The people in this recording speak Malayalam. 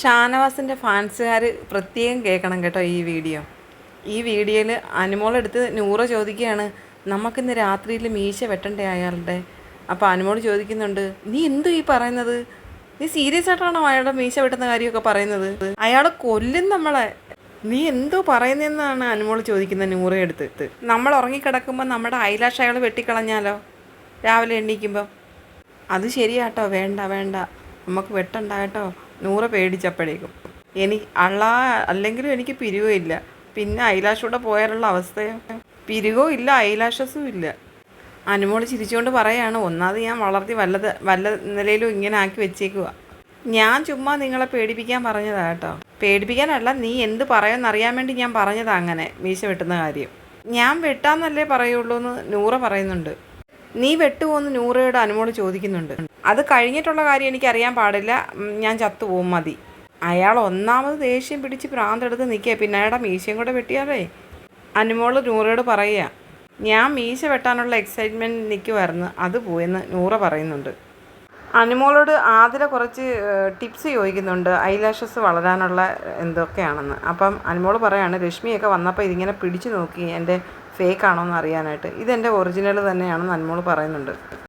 ഷാനവാസിന്റെ ഫാൻസുകാർ പ്രത്യേകം കേൾക്കണം കേട്ടോ ഈ വീഡിയോ. ഈ വീഡിയോയിൽ അനുമോളെടുത്ത് നൂറ ചോദിക്കുകയാണ് നമുക്കിന്ന് രാത്രിയിൽ മീശ വെട്ടണ്ടേ അയാളുടെ? അപ്പോൾ അനുമോൾ ചോദിക്കുന്നുണ്ട് നീ എന്തു ഈ പറയുന്നത്? നീ സീരിയസ് ആയിട്ടാണോ അയാളുടെ മീശ വെട്ടുന്ന കാര്യമൊക്കെ പറയുന്നത്? അയാൾ കൊല്ലും നമ്മളെ. നീ എന്തോ പറയുന്നതെന്നാണ് അനുമോൾ ചോദിക്കുന്നത് നൂറയെടുത്ത് നമ്മൾ ഉറങ്ങിക്കിടക്കുമ്പോൾ നമ്മുടെ ഐലാഷ് അയാൾ വെട്ടിക്കളഞ്ഞാലോ? രാവിലെ എണ്ണീക്കുമ്പോൾ അത് ശരിയാട്ടോ വേണ്ട വേണ്ട. നമുക്ക് വെട്ടണ്ട കേട്ടോ നൂറ് പേടിച്ചപ്പോഴേക്കും. എനിക്ക് അള്ളാ അല്ലെങ്കിലും എനിക്ക് പിരിവോ ഇല്ല. പിന്നെ ഐലാഷൂടെ പോയാലുള്ള അവസ്ഥയോ പിരികോ ഇല്ല ഐലാഷസും ഇല്ല. അനുമോൾ ചിരിച്ചുകൊണ്ട് പറയാണ് ഒന്നാമത് ഞാൻ വളർത്തി വല്ലത് വല്ല നിലയിലും ഇങ്ങനെ ആക്കി വെച്ചേക്കുക ഞാൻ ചുമ്മാ നിങ്ങളെ പേടിപ്പിക്കാൻ പറഞ്ഞതാ കേട്ടോ. പേടിപ്പിക്കാനല്ല നീ എന്ത് പറയുമെന്നറിയാൻ വേണ്ടി ഞാൻ പറഞ്ഞതാ അങ്ങനെ മീശ വെട്ടുന്ന കാര്യം. ഞാൻ വെട്ടാന്നല്ലേ പറയുള്ളൂ എന്ന് നൂറ പറയുന്നുണ്ട്. നീ വെട്ടുപോകുന്ന നൂറയോട് അനുമോൾ ചോദിക്കുന്നുണ്ട്. അത് കഴിഞ്ഞിട്ടുള്ള കാര്യം എനിക്ക് അറിയാൻ പാടില്ല ഞാൻ ചത്തുപോകും മതി. അയാൾ ഒന്നാമത് ദേഷ്യം പിടിച്ച് പ്രാന്തെടുത്ത് നിൽക്കുക. പിന്നെ അയാളുടെ മീശയും കൂടെ വെട്ടിയാലേ? അനുമോൾ നൂറയോട് പറയുക ഞാൻ മീശ വെട്ടാനുള്ള എക്സൈറ്റ്മെന്റ് നിൽക്കുമായിരുന്നു അത് പോയെന്ന് നൂറ പറയുന്നുണ്ട്. അനുമോളോട് ആതിര കുറച്ച് ടിപ്സ് ചോദിക്കുന്നുണ്ട്. ഐലാഷസ് വളരാനുള്ള എന്തൊക്കെയാണെന്ന്. അപ്പം അനുമോൾ പറയാണ് രശ്മിയൊക്കെ വന്നപ്പോൾ ഇതിങ്ങനെ പിടിച്ചു നോക്കി എന്റെ ഫേക്ക് ആണോ എന്ന് അറിയാനായിട്ട്. ഇതെന്റെ ഒറിജിനൽ തന്നെയാണെന്ന് അനുമോൾ പറയുന്നുണ്ട്.